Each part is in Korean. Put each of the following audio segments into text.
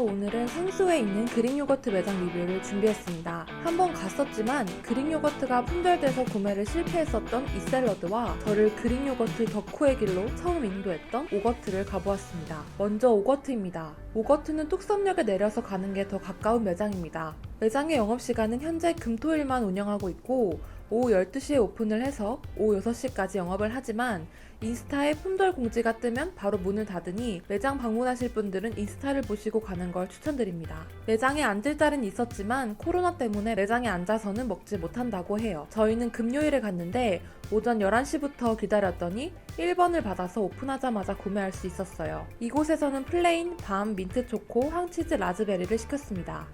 오늘은 성수에 있는 그릭 요거트 매장 리뷰를 준비했습니다. 한번 갔었지만 그릭 요거트가 품절돼서 구매를 실패했었던 이 샐러드와 저를 그릭 요거트 덕후의 길로 처음 인도했던 오거트를 가보았습니다. 먼저 오거트입니다. 오거트는 뚝섬역에 내려서 가는 게 더 가까운 매장입니다. 매장의 영업시간은 현재 금토일만 운영하고 있고 오후 12시에 오픈을 해서 오후 6시까지 영업을 하지만 인스타에 품절 공지가 뜨면 바로 문을 닫으니 매장 방문하실 분들은 인스타를 보시고 가는 걸 추천드립니다. 매장에 앉을 자리는 있었지만 코로나 때문에 매장에 앉아서는 먹지 못한다고 해요. 저희는 금요일에 갔는데 오전 11시부터 기다렸더니 1번을 받아서 오픈하자마자 구매할 수 있었어요. 이곳에서는 플레인, 밤, 민트 초코, 황치즈, 라즈베리를 시켰습니다.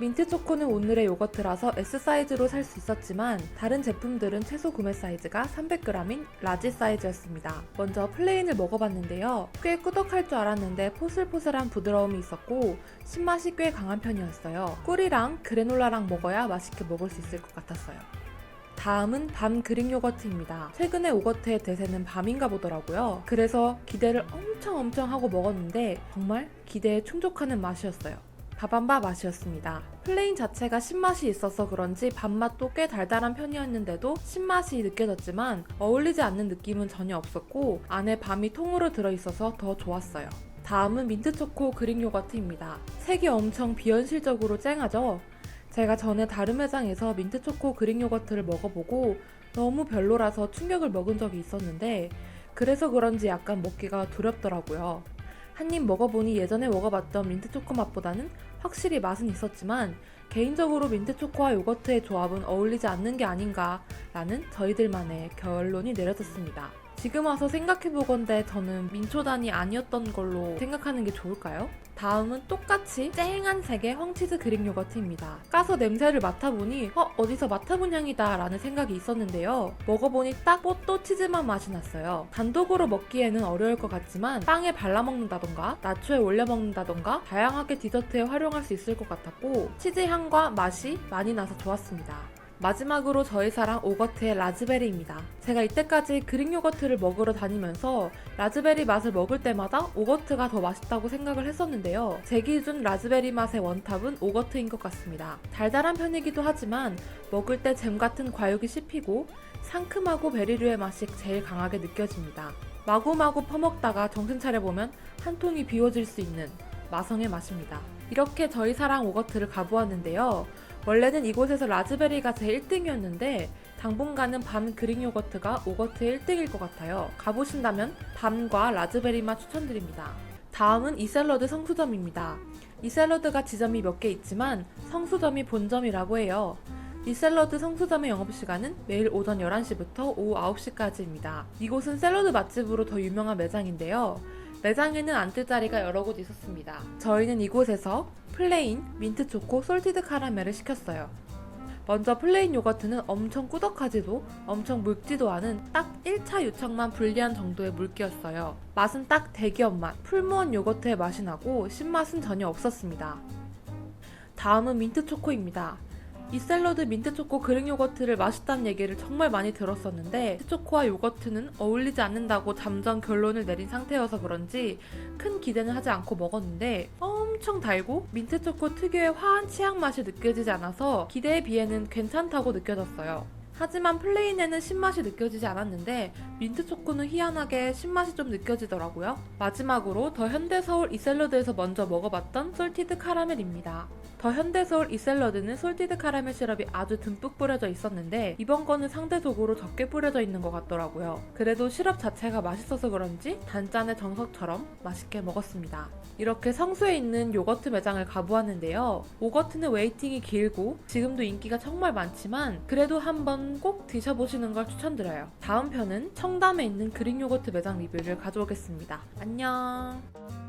민트 초코는 오늘의 요거트라서 S 사이즈로 살 수 있었지만 다른 제품들은 최소 구매 사이즈가 300g인 라지 사이즈였습니다. 먼저 플레인을 먹어봤는데요. 꽤 꾸덕할 줄 알았는데 포슬포슬한 부드러움이 있었고 신맛이 꽤 강한 편이었어요. 꿀이랑 그래놀라랑 먹어야 맛있게 먹을 수 있을 것 같았어요. 다음은 밤 그릭 요거트입니다. 최근에 오거트의 대세는 밤인가 보더라고요. 그래서 기대를 엄청 엄청 하고 먹었는데 정말 기대에 충족하는 맛이었어요. 밥한바 맛이었습니다. 플레인 자체가 신맛이 있어서 그런지 밥맛도 꽤 달달한 편이었는데도 신맛이 느껴졌지만 어울리지 않는 느낌은 전혀 없었고 안에 밤이 통으로 들어있어서 더 좋았어요. 다음은 민트초코 그릭 요거트입니다. 색이 엄청 비현실적으로 쨍하죠? 제가 전에 다른 매장에서 민트초코 그릭 요거트를 먹어보고 너무 별로라서 충격을 먹은 적이 있었는데 그래서 그런지 약간 먹기가 두렵더라고요. 한 입 먹어보니 예전에 먹어봤던 민트초코 맛보다는 확실히 맛은 있었지만 개인적으로 민트초코와 요거트의 조합은 어울리지 않는 게 아닌가라는 저희들만의 결론이 내려졌습니다. 지금 와서 생각해보건대 저는 민초단이 아니었던 걸로 생각하는 게 좋을까요? 다음은 똑같이 쨍한 색의 황치즈 그릭 요거트입니다. 까서 냄새를 맡아보니 어 어디서 맡아본 향이다 라는 생각이 있었는데요. 먹어보니 딱 뽀또 치즈맛 맛이 났어요. 단독으로 먹기에는 어려울 것 같지만 빵에 발라 먹는다던가 나초에 올려 먹는다던가 다양하게 디저트에 활용할 수 있을 것 같았고 치즈 향과 맛이 많이 나서 좋았습니다. 마지막으로 저희 사랑 오거트의 라즈베리입니다. 제가 이때까지 그릭 요거트를 먹으러 다니면서 라즈베리 맛을 먹을 때마다 오거트가 더 맛있다고 생각을 했었는데요. 제 기준 라즈베리 맛의 원탑은 오거트인 것 같습니다. 달달한 편이기도 하지만 먹을 때 잼 같은 과육이 씹히고 상큼하고 베리류의 맛이 제일 강하게 느껴집니다. 마구마구 퍼먹다가 정신 차려보면 한 통이 비워질 수 있는 마성의 맛입니다. 이렇게 저희 사랑 오거트를 가보았는데요. 원래는 이곳에서 라즈베리가 제 1등이었는데 당분간은 밤 그릭 요거트가 오거트의 1등일 것 같아요. 가보신다면 밤과 라즈베리 맛 추천드립니다. 다음은 이 샐러드 성수점입니다. 이 샐러드가 지점이 몇 개 있지만 성수점이 본점이라고 해요. 이 샐러드 성수점의 영업시간은 매일 오전 11시부터 오후 9시까지입니다. 이곳은 샐러드 맛집으로 더 유명한 매장인데요. 매장에는 앉을 자리가 여러 곳 있었습니다. 저희는 이곳에서 플레인, 민트 초코, 솔티드 카라멜을 시켰어요. 먼저 플레인 요거트는 엄청 꾸덕하지도 엄청 묽지도 않은 딱 1차 유청만 분리한 정도의 물기였어요. 맛은 딱 대기업 맛, 풀무원 요거트의 맛이 나고 신맛은 전혀 없었습니다. 다음은 민트 초코입니다. 이 샐러드 민트초코 그릭 요거트를 맛있다는 얘기를 정말 많이 들었었는데 민트초코와 요거트는 어울리지 않는다고 잠정 결론을 내린 상태여서 그런지 큰 기대는 하지 않고 먹었는데 엄청 달고 민트초코 특유의 화한 치약 맛이 느껴지지 않아서 기대에 비해는 괜찮다고 느껴졌어요. 하지만 플레인에는 신맛이 느껴지지 않았는데 민트 초코는 희한하게 신맛이 좀 느껴지더라고요. 마지막으로 더 현대 서울 이 샐러드에서 먼저 먹어봤던 솔티드 카라멜입니다. 더 현대서울 이 샐러드는 솔티드 카라멜 시럽이 아주 듬뿍 뿌려져 있었는데 이번 거는 상대적으로 적게 뿌려져 있는 것 같더라고요. 그래도 시럽 자체가 맛있어서 그런지 단짠의 정석처럼 맛있게 먹었습니다. 이렇게 성수에 있는 요거트 매장을 가보았는데요. 오거트는 웨이팅이 길고 지금도 인기가 정말 많지만 그래도 꼭 드셔보시는 걸 추천드려요. 다음 편은 청담에 있는 그릭 요거트 매장 리뷰를 가져오겠습니다. 안녕!